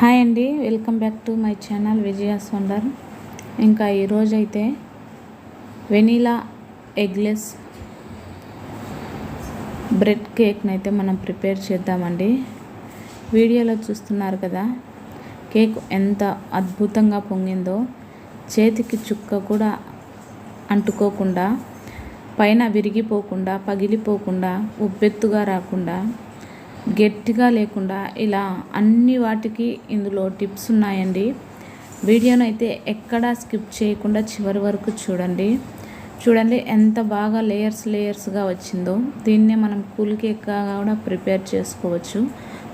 Hi అండి welcome back to my channel Vijaya wonder ఇంకా ఈరోజైతే వెనీలా ఎగ్లెస్ బ్రెడ్ కేక్ని అయితే మనం ప్రిపేర్ చేద్దామండి. వీడియోలో చూస్తున్నారు కదా కేక్ ఎంత అద్భుతంగా పొంగిందో చేతికి చుక్క కూడా అంటుకోకుండా పైన విరిగిపోకుండా పగిలిపోకుండా ఉబ్బెత్తుగా రాకుండా గట్టిగా లేకుండా ఇలా అన్ని వాటికి ఇందులో టిప్స్ ఉన్నాయండి. వీడియోను అయితే ఎక్కడా స్కిప్ చేయకుండా చివరి వరకు చూడండి. చూడండి ఎంత బాగా లేయర్స్ లేయర్స్గా వచ్చిందో. దీన్నే మనం కూల్ కేక్గా కూడా ప్రిపేర్ చేసుకోవచ్చు.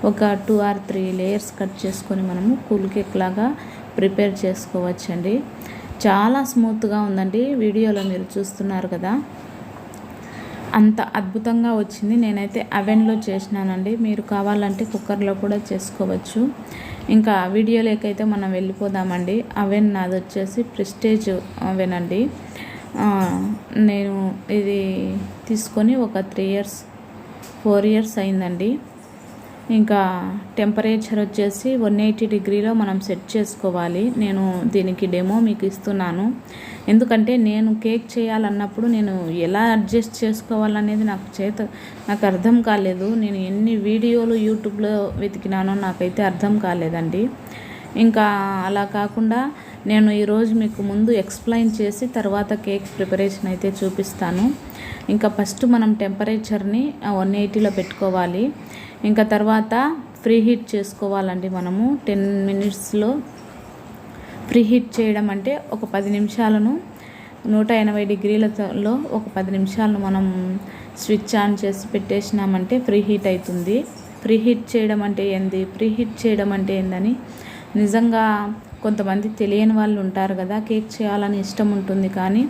ఒక two or three layers cut చేసుకొని మనము కూల్ కేక్ లాగా ప్రిపేర్ చేసుకోవచ్చండి. చాలా స్మూత్గా ఉందండి వీడియోలో మీరు చూస్తున్నారు కదా. అంత అద్భుతంగా వచ్చింది. నేనైతే అవెన్లో చేసినానండి. మీరు కావాలంటే కుక్కర్లో కూడా చేసుకోవచ్చు. ఇంకా వీడియోలోకైతే మనం వెళ్ళిపోదామండి. అవెన్ నాది వచ్చేసి ప్రిస్టేజ్ అవెన్ అండి. నేను ఇది తీసుకొని ఒక త్రీ ఇయర్స్ ఫోర్ ఇయర్స్ అయిందండి. ఇంకా టెంపరేచర్ వచ్చేసి వన్ ఎయిటీ డిగ్రీలో మనం సెట్ చేసుకోవాలి. నేను దీనికి డెమో మీకు ఇస్తున్నాను. ఎందుకంటే నేను కేక్ చేయాలన్నప్పుడు నేను ఎలా అడ్జస్ట్ చేసుకోవాలనేది నాకు చేత నాకు అర్థం కాలేదు. నేను ఎన్ని వీడియోలు యూట్యూబ్లో వెతికినానో నాకైతే అర్థం కాలేదండి. ఇంకా అలా కాకుండా నేను ఈరోజు మీకు ముందు ఎక్స్ప్లెయిన్ చేసి తర్వాత కేక్ ప్రిపరేషన్ అయితే చూపిస్తాను. ఇంకా ఫస్ట్ మనం టెంపరేచర్ని వన్ ఎయిటీలో పెట్టుకోవాలి. ఇంకా తర్వాత ఫ్రీ హీట్ చేసుకోవాలండి మనము. టెన్ మినిట్స్లో ఫ్రీ హీట్ చేయడం అంటే ఒక పది నిమిషాలను నూట ఎనభై డిగ్రీలతో ఒక పది నిమిషాలను మనం స్విచ్ ఆన్ చేసి పెట్టేసినామంటే ఫ్రీ హీట్ అవుతుంది ఫ్రీ హీట్ చేయడం అంటే ఏంది? ఫ్రీ హీట్ చేయడం అంటే ఏందని నిజంగా కొంతమంది తెలియని వాళ్ళు ఉంటారు కదా కేక్ చేయాలని ఇష్టం ఉంటుంది కానీ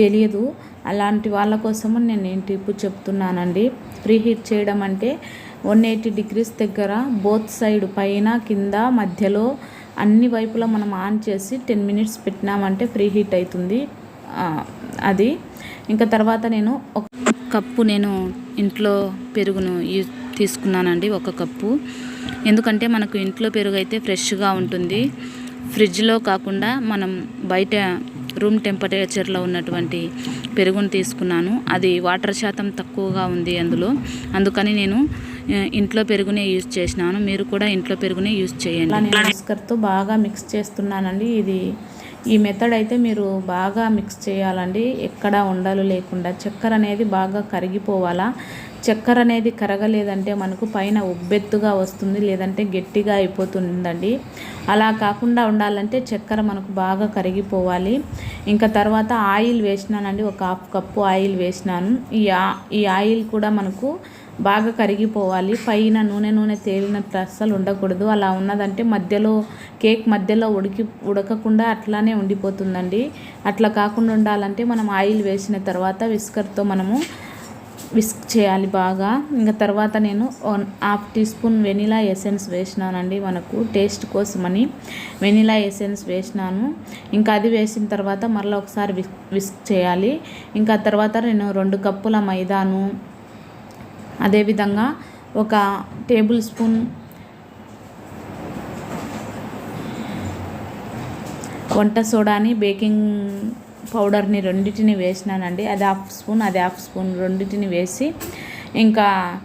తెలియదు. అలాంటి వాళ్ళ కోసము నేను ఏంటి ఇప్పుడు చెప్తున్నానండి. ఫ్రీ హీట్ చేయడం అంటే వన్ ఎయిటీ డిగ్రీస్ దగ్గర బోత్ సైడ్ పైన కింద మధ్యలో అన్ని వైపులా మనం ఆన్ చేసి టెన్ మినిట్స్ పెట్టినామంటే ఫ్రీ హీట్ అవుతుంది అది. ఇంకా తర్వాత నేను ఒక కప్పు నేను ఇంట్లో పెరుగును తీసుకున్నానండి ఒక కప్పు. ఎందుకంటే మనకు ఇంట్లో పెరుగు అయితే ఫ్రెష్గా ఉంటుంది. ఫ్రిడ్జ్లో కాకుండా మనం బయట రూమ్ టెంపరేచర్లో ఉన్నటువంటి పెరుగును తీసుకున్నాను. అది వాటర్ శాతం తక్కువగా ఉంది అందులో. అందుకని నేను ఇంట్లో పెరుగునే యూజ్ చేసినాను. మీరు కూడా ఇంట్లో పెరుగునే యూజ్ చేయండి. నేను బాగా మిక్స్ చేస్తున్నానండి. ఇది ఈ మెథడ్ అయితే మీరు బాగా మిక్స్ చేయాలండి. ఎక్కడా ఉండలు లేకుండా చక్కెర అనేది బాగా కరిగిపోవాలా? చక్కెర అనేది కరగలేదంటే మనకు పైన ఉబ్బెత్తుగా వస్తుంది లేదంటే గట్టిగా అయిపోతుందండి. అలా కాకుండా ఉండాలంటే చక్కెర మనకు బాగా కరిగిపోవాలి. ఇంకా తర్వాత ఆయిల్ వేసినానండి. ఒక హాఫ్ కప్పు ఆయిల్ వేసినాను. ఈ ఆ- ఈ ఆయిల్ కూడా మనకు బాగా కరిగిపోవాలి. పైన నూనె నూనె తేలినట్టు అస్సలు ఉండకూడదు. అలా ఉన్నదంటే మధ్యలో కేక్ మధ్యలో ఉడికి ఉడకకుండా అట్లానే ఉండిపోతుందండి. అట్లా కాకుండా ఉండాలంటే మనం ఆయిల్ వేసిన తర్వాత విస్కర్తో మనము విస్క్ చేయాలి బాగా. ఇంకా తర్వాత నేను one half teaspoon vanilla essence వేసినానండి మనకు టేస్ట్ కోసమని. వెనిలా ఎసెన్స్ వేసినాను. ఇంకా అది వేసిన తర్వాత మరలా ఒకసారి విస్ విస్క్ చేయాలి. ఇంకా తర్వాత నేను రెండు కప్పుల మైదాను అదేవిధంగా ఒక టేబుల్ స్పూన్ వంట సోడాని బేకింగ్ పౌడర్ని రెండింటిని వేసినానండి. అది హాఫ్ స్పూన్ అది హాఫ్ స్పూన్ రెండింటిని వేసి ఇంకా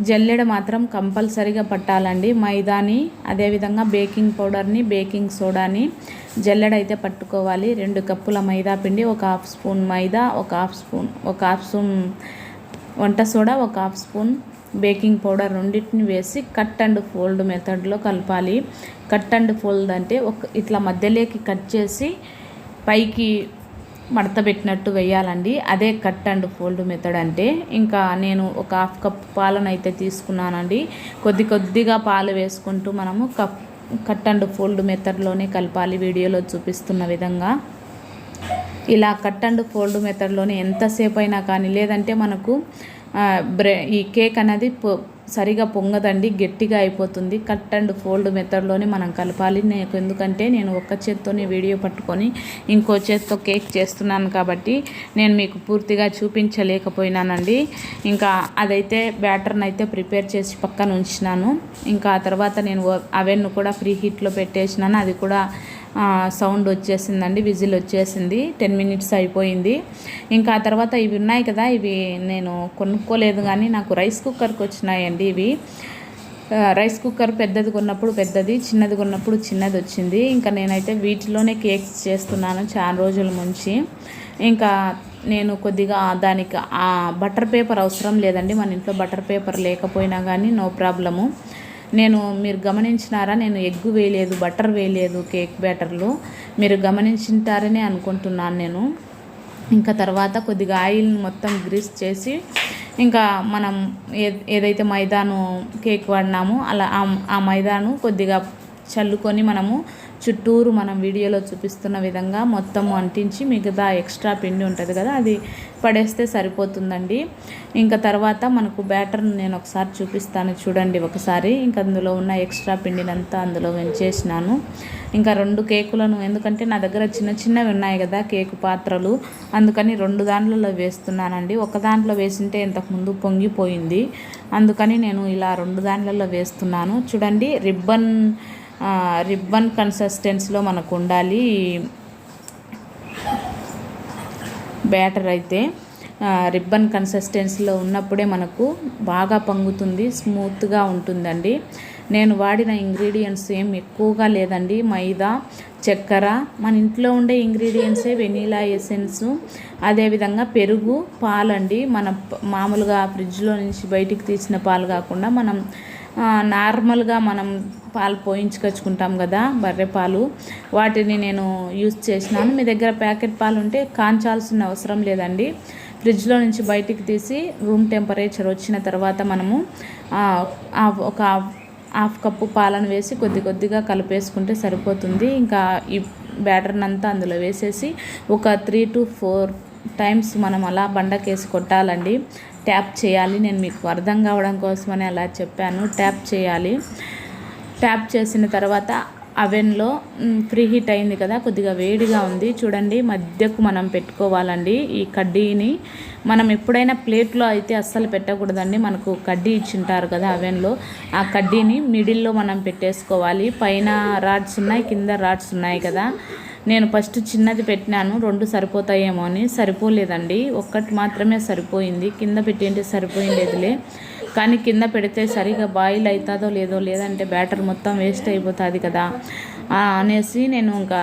జల్లెడ మాత్రం కంపల్సరీగా పట్టాలండి. మైదాని అదేవిధంగా బేకింగ్ పౌడర్ని బేకింగ్ సోడాని జల్లెడ అయితే పట్టుకోవాలి. రెండు కప్పుల మైదా పిండి ఒక హాఫ్ స్పూన్ మైదా ఒక హాఫ్ స్పూన్ ఒక హాఫ్ స్పూన్ వంట సోడా ఒక హాఫ్ స్పూన్ బేకింగ్ పౌడర్ రెండింటిని వేసి కట్ అండ్ ఫోల్డ్ మెథడ్లో కలపాలి. కట్ అండ్ ఫోల్డ్ అంటే ఒక ఇట్లా మధ్యలోకి కట్ చేసి పైకి మడత పెట్టినట్టు వేయాలండి. అదే కట్ అండ్ ఫోల్డ్ మెథడ్ అంటే. ఇంకా నేను ఒక హాఫ్ కప్ పాలను అయితే తీసుకున్నానండి. కొద్ది కొద్దిగా పాలు వేసుకుంటూ మనము కప్ కట్ అండ్ ఫోల్డ్ మెథడ్లోనే కలపాలి. వీడియోలో చూపిస్తున్న విధంగా. ఇలా కట్ అండ్ ఫోల్డ్ మెథడ్లోనే ఎంతసేపు అయినా కానీ లేదంటే మనకు బ్రె ఈ కేక్ అనేది పొ సరిగా పొంగదండి గట్టిగా అయిపోతుంది. కట్ అండ్ ఫోల్డ్ మెథడ్లోనే మనం కలపాలి. నాకు ఎందుకంటే నేను ఒక్క చేత్తోనే వీడియో పట్టుకొని ఇంకో చేత్తో కేక్ చేస్తున్నాను కాబట్టి నేను మీకు పూర్తిగా చూపించలేకపోయినానండి. ఇంకా అదైతే బ్యాటర్ని అయితే ప్రిపేర్ చేసి పక్కన ఉంచినాను. ఇంకా ఆ తర్వాత నేను అవెన్ను కూడా ఫ్రీ హీట్లో పెట్టేసినాను. అది కూడా సౌండ్ వచ్చేసిందండి విజిల్ వచ్చేసింది టెన్ మినిట్స్ అయిపోయింది. ఇంకా ఆ తర్వాత ఇవి ఉన్నాయి కదా ఇవి నేను కొనుక్కోలేదు కానీ నాకు రైస్ కుక్కర్కి వచ్చినాయండి ఇవి. రైస్ కుక్కర్ పెద్దది కొన్నప్పుడు పెద్దది చిన్నది కొన్నప్పుడు చిన్నది వచ్చింది. ఇంకా నేనైతే వీటిలోనే కేక్స్ చేస్తున్నాను చాలా రోజుల నుంచి. ఇంకా నేను కొద్దిగా దానికి బటర్ పేపర్ అవసరం లేదండి మన ఇంట్లో బటర్ పేపర్ లేకపోయినా కానీ నో ప్రాబ్లము. నేను మీరు గమనించినారా? నేను ఎగ్గు వేయలేదు బటర్ వేయలేదు కేక్ బ్యాటర్లో. మీరు గమనించుంటారని అనుకుంటున్నాను నేను. ఇంకా తర్వాత కొద్దిగా ఆయిల్ని మొత్తం గ్రీస్ చేసి ఇంకా మనం ఏ ఏదైతే మైదాను కేక్ వాడినామో అలా ఆ మైదాను కొద్దిగా చల్లుకొని మనము చుట్టూరు మనం వీడియోలో చూపిస్తున్న విధంగా మొత్తం అంటించి మిగతా ఎక్స్ట్రా పిండి ఉంటుంది కదా అది పడేస్తే సరిపోతుందండి. ఇంకా తర్వాత మనకు బ్యాటర్ నేను ఒకసారి చూపిస్తాను చూడండి ఒకసారి. ఇంకా అందులో ఉన్న ఎక్స్ట్రా పిండినంతా అందులో వెంచేసినాను ఇంకా రెండు కేకులను ఎందుకంటే నా దగ్గర చిన్న చిన్నవి ఉన్నాయి కదా కేకు పాత్రలు. అందుకని రెండు దాంట్లలో వేస్తున్నానండి. ఒక దాంట్లో వేసింటే ఇంతకుముందు పొంగిపోయింది. అందుకని నేను ఇలా రెండు దాంట్లలో వేస్తున్నాను. చూడండి రిబ్బన్ రిబ్బన్ కన్సిస్టెన్సీలో మనకు ఉండాలి బ్యాటర్ అయితే రిబ్బన్ కన్సిస్టెన్సీలో ఉన్నప్పుడే మనకు బాగా పొంగుతుంది స్మూత్గా ఉంటుందండి. నేను వాడిన ఇంగ్రీడియంట్స్ ఏం ఎక్కువగా లేదండి. మైదా చక్కెర మన ఇంట్లో ఉండే ఇంగ్రీడియంట్సే వెనీలా ఎసెన్స్ అదేవిధంగా పెరుగు పాలండి. మన మామూలుగా ఫ్రిడ్జ్లో నుంచి బయటికి తీసిన పాలు కాకుండా మనం నార్మల్గా మనం పాలు పోయించుకొచ్చుకుంటాం కదా బర్రె పాలు. వాటిని నేను యూజ్ చేసినాను. మీ దగ్గర ప్యాకెట్ పాలు ఉంటే కాంచాల్సిన అవసరం లేదండి. ఫ్రిడ్జ్లో నుంచి బయటికి తీసి రూమ్ టెంపరేచర్ వచ్చిన తర్వాత మనము ఒక హాఫ్ కప్పు పాలను వేసి కొద్ది కొద్దిగా కలిపేసుకుంటే సరిపోతుంది. ఇంకా ఈ బ్యాటర్ని అంతా అందులో వేసేసి ఒక త్రీ టు ఫోర్ టైమ్స్ మనం అలా బండకేసి కొట్టాలండి. ట్యాప్ చేయాలి. నేను మీకు అర్థం కావడం కోసమని అలా చెప్పాను. ట్యాప్ చేయాలి. ట్యాప్ చేసిన తర్వాత అవెన్లో ఫ్రీ హీట్ అయింది కదా కొద్దిగా వేడిగా ఉంది. చూడండి మధ్యకు మనం పెట్టుకోవాలండి ఈ కడ్డీని. మనం ఎప్పుడైనా ప్లేట్లో అయితే అస్సలు పెట్టకూడదండి. మనకు కడ్డీ ఇచ్చింటారు కదా అవెన్లో. ఆ కడ్డీని మిడిల్లో మనం పెట్టేసుకోవాలి. పైన రాడ్స్ ఉన్నాయి కింద రాడ్స్ ఉన్నాయి కదా. నేను ఫస్ట్ చిన్నది పెట్టినాను రెండు సరిపోతాయేమో అని. సరిపోలేదండి. ఒక్కటి మాత్రమే సరిపోయింది. కింద పెట్టింటే సరిపోయిండేదిలే. కానీ కింద పెడితే సరిగా బాయిల్ అవుతుందో లేదో లేదంటే బ్యాటర్ మొత్తం వేస్ట్ అయిపోతుంది కదా. అనేసి నేను ఇంకా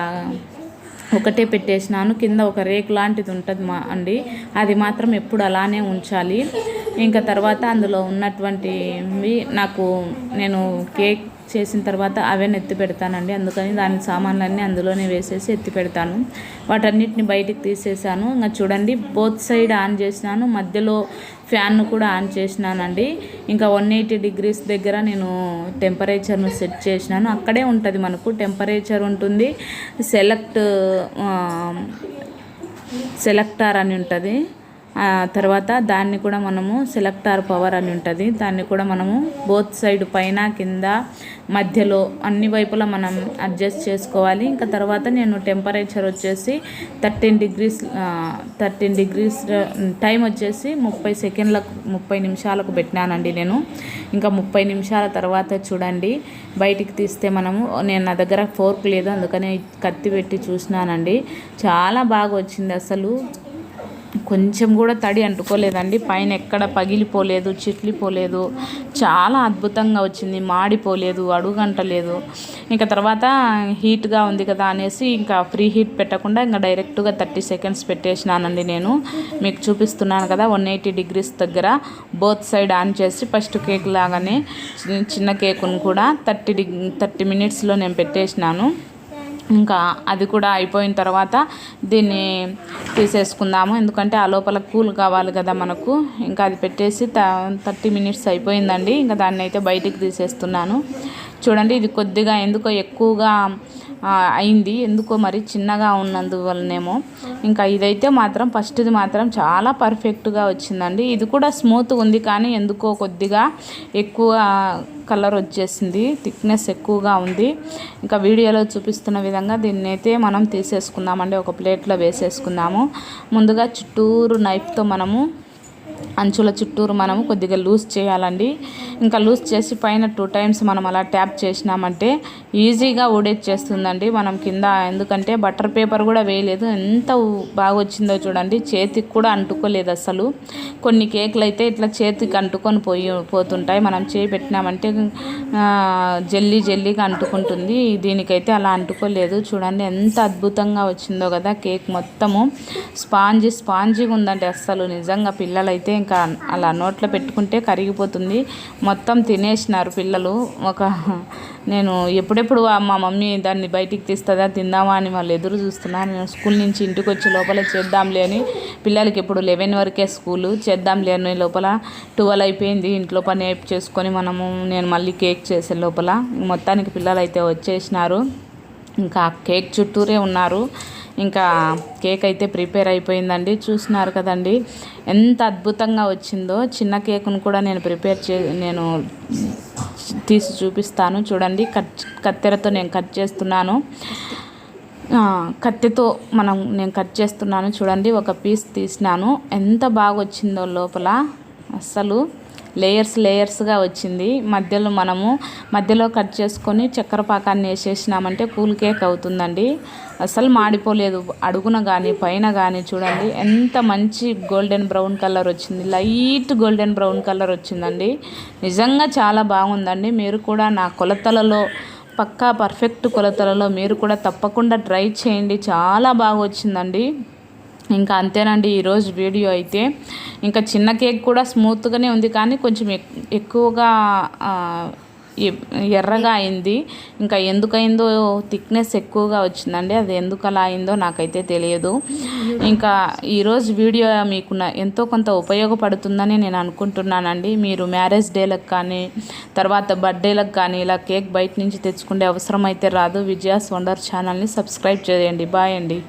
ఒకటే పెట్టేసినాను. కింద ఒక రేకు లాంటిది ఉంటుంది మా అండి. అది మాత్రం ఎప్పుడు అలానే ఉంచాలి. ఇంకా తర్వాత అందులో ఉన్నటువంటివి నాకు నేను కేక్ చేసిన తర్వాత అవే ఎత్తి పెడతానండి. అందుకని దాని సామాన్లన్నీ అందులోనే వేసేసి ఎత్తి పెడతాను. వాటన్నిటిని బయటికి తీసేసాను. ఇంకా చూడండి బోత్ సైడ్ ఆన్ చేసినాను. మధ్యలో ఫ్యాన్ను కూడా ఆన్ చేసినానండి. ఇంకా వన్ ఎయిటీ డిగ్రీస్ దగ్గర నేను టెంపరేచర్ను సెట్ చేసినాను. అక్కడే ఉంటుంది మనకు. టెంపరేచర్ ఉంటుంది. సెలెక్ట్ సెలెక్టార్ అని ఉంటుంది. తర్వాత దాన్ని కూడా మనము సెలెక్టార్ పవర్ అని ఉంటుంది. దాన్ని కూడా మనము బోత్ సైడ్ పైన కింద మధ్యలో అన్ని వైపులా మనం అడ్జస్ట్ చేసుకోవాలి. ఇంకా తర్వాత నేను టెంపరేచర్ వచ్చేసి thirteen degrees thirteen degrees time వచ్చేసి ముప్పై సెకండ్లకు ముప్పై నిమిషాలకు పెట్టినానండి నేను. ఇంకా ముప్పై నిమిషాల తర్వాత చూడండి బయటికి తీస్తే మనము నేను నా దగ్గర ఫోర్క్ లేదు అందుకని కత్తి పెట్టి చూసినానండి. చాలా బాగా వచ్చింది అసలు. కొంచెం కూడా తడి అంటుకోలేదండి. పైన ఎక్కడ పగిలిపోలేదు చిట్లిపోలేదు. చాలా అద్భుతంగా వచ్చింది. మాడిపోలేదు అడుగంటలేదు. ఇంకా తర్వాత హీట్గా ఉంది కదా అనేసి ఇంకా ఫ్రీ హీట్ పెట్టకుండా ఇంకా డైరెక్ట్గా థర్టీ సెకండ్స్ పెట్టేసినానండి నేను. మీకు చూపిస్తున్నాను కదా వన్ ఎయిటీ డిగ్రీస్ దగ్గర బోత్ సైడ్ ఆన్ చేసి ఫస్ట్ కేక్ లాగానే చిన్న కేకును కూడా థర్టీ డిగ్ థర్టీ మినిట్స్లో నేను పెట్టేసినాను. ఇంకా అది కూడా అయిపోయిన తర్వాత దీన్ని తీసేసుకుందాము. ఎందుకంటే ఆ లోపల కూల్ కావాలి కదా మనకు. ఇంకా అది పెట్టేసి థర్టీ మినిట్స్ అయిపోయిందండి. ఇంకా దాన్ని అయితే బయటికి తీసేస్తున్నాను. చూడండి ఇది కొద్దిగా ఎందుకో ఎక్కువగా అయింది. ఎందుకో మరి చిన్నగా ఉన్నందువల్లనేమో ఇంకా ఇదైతే మాత్రం ఫస్ట్ది మాత్రం చాలా పర్ఫెక్ట్గా వచ్చిందండి. ఇది కూడా స్మూత్ ఉంది కానీ ఎందుకో కొద్దిగా ఎక్కువ కలర్ వచ్చేసింది. థిక్నెస్ ఎక్కువగా ఉంది. ఇంకా వీడియోలో చూపిస్తున్న విధంగా దీన్ని అయితే మనం తీసేసుకుందామండి. ఒక ప్లేట్లో వేసేసుకుందాము. ముందుగా చుట్టూరు నైఫ్తో మనము అంచుల చుట్టూరు మనము కొద్దిగా లూజ్ చేయాలండి. ఇంకా లూజ్ చేసి పైన టూ టైమ్స్ మనం అలా ట్యాప్ చేసినామంటే ఈజీగా ఊడేచ్చేస్తుందండి మనం కింద. ఎందుకంటే బటర్ పేపర్ కూడా వేయలేదు. ఎంత బాగా వచ్చిందో చూడండి. చేతికి కూడా అంటుకోలేదు అసలు. కొన్ని కేకులు అయితే ఇట్లా చేతికి అంటుకొని పోయి పోతుంటాయి. మనం చేయి పెట్టినామంటే జల్లీ జల్లీగా అంటుకుంటుంది. దీనికైతే అలా అంటుకోలేదు. చూడండి ఎంత అద్భుతంగా వచ్చిందో కదా కేక్ మొత్తము. స్పాంజీ స్పాంజీగా ఉందండి అస్సలు. నిజంగా పిల్లలైతే ఇంకా అలా నోట్లో పెట్టుకుంటే కరిగిపోతుంది. మొత్తం తినేసినారు పిల్లలు. ఒక నేను ఎప్పుడెప్పుడు మా మమ్మీ దాన్ని బయటికి తీస్తుందా తిందామా అని వాళ్ళు ఎదురు చూస్తున్నారు నేను స్కూల్ నుంచి ఇంటికి వచ్చి లోపల చేద్దాంలే అని పిల్లలకి ఇప్పుడు లెవెన్ వరకే స్కూలు. చేద్దాంలే అని లోపల ట్వెల్వ్ అయిపోయింది. ఇంట్లో పని చేసుకొని మనము నేను మళ్ళీ కేక్ చేసే లోపల మొత్తానికి పిల్లలు అయితే వచ్చేసినారు. ఇంకా కేక్ చుట్టూరే ఉన్నారు. ఇంకా కేక్ అయితే ప్రిపేర్ అయిపోయిందండి. చూస్తున్నారు కదండి. ఎంత అద్భుతంగా వచ్చిందో. చిన్న కేకును కూడా నేను ప్రిపేర్ చే నేను తీసి చూపిస్తాను. చూడండి కట్ కత్తెరతో నేను కట్ చేస్తున్నాను. కత్తితో మనం నేను కట్ చేస్తున్నాను. చూడండి ఒక పీస్ తీసినాను. ఎంత బాగా వచ్చిందో లోపల. అస్సలు లేయర్స్ లేయర్స్గా వచ్చింది. మధ్యలో మనము మధ్యలో కట్ చేసుకొని చక్కెర పాకాన్ని వేసేసినామంటే కూల్ కేక్ అవుతుందండి. అసలు మాడిపోలేదు. అడుగున కానీ పైన కానీ చూడండి. ఎంత మంచి గోల్డెన్ బ్రౌన్ కలర్ వచ్చింది. లైట్ గోల్డెన్ బ్రౌన్ కలర్ వచ్చిందండి. నిజంగా చాలా బాగుందండి. మీరు కూడా నా కొలతలలో పక్కా పర్ఫెక్ట్ కొలతలలో మీరు కూడా తప్పకుండా ట్రై చేయండి. చాలా బాగా వచ్చిందండి. ఇంకా అంతేనండి ఈరోజు వీడియో అయితే. ఇంకా చిన్న కేక్ కూడా స్మూత్గానే ఉంది కానీ కొంచెం ఎక్కువగా ఎ- ఎర్రగా అయింది. ఇంకా ఎందుకైందో థిక్నెస్ ఎక్కువగా వచ్చిందండి. అది ఎందుకు అలా అయిందో నాకైతే తెలియదు. ఇంకా ఈరోజు వీడియో మీకు ఎంతో కొంత ఉపయోగపడుతుందని నేను అనుకుంటున్నానండి. మీరు మ్యారేజ్ డేలకు కానీ తర్వాత బర్త్డేలకు కానీ ఇలా కేక్ బయట నుంచి తెచ్చుకునే అవసరం అయితే రాదు. విజయాస్ వండర్ ఛానల్ని సబ్స్క్రైబ్ చేయండి. బాయ్ అండి.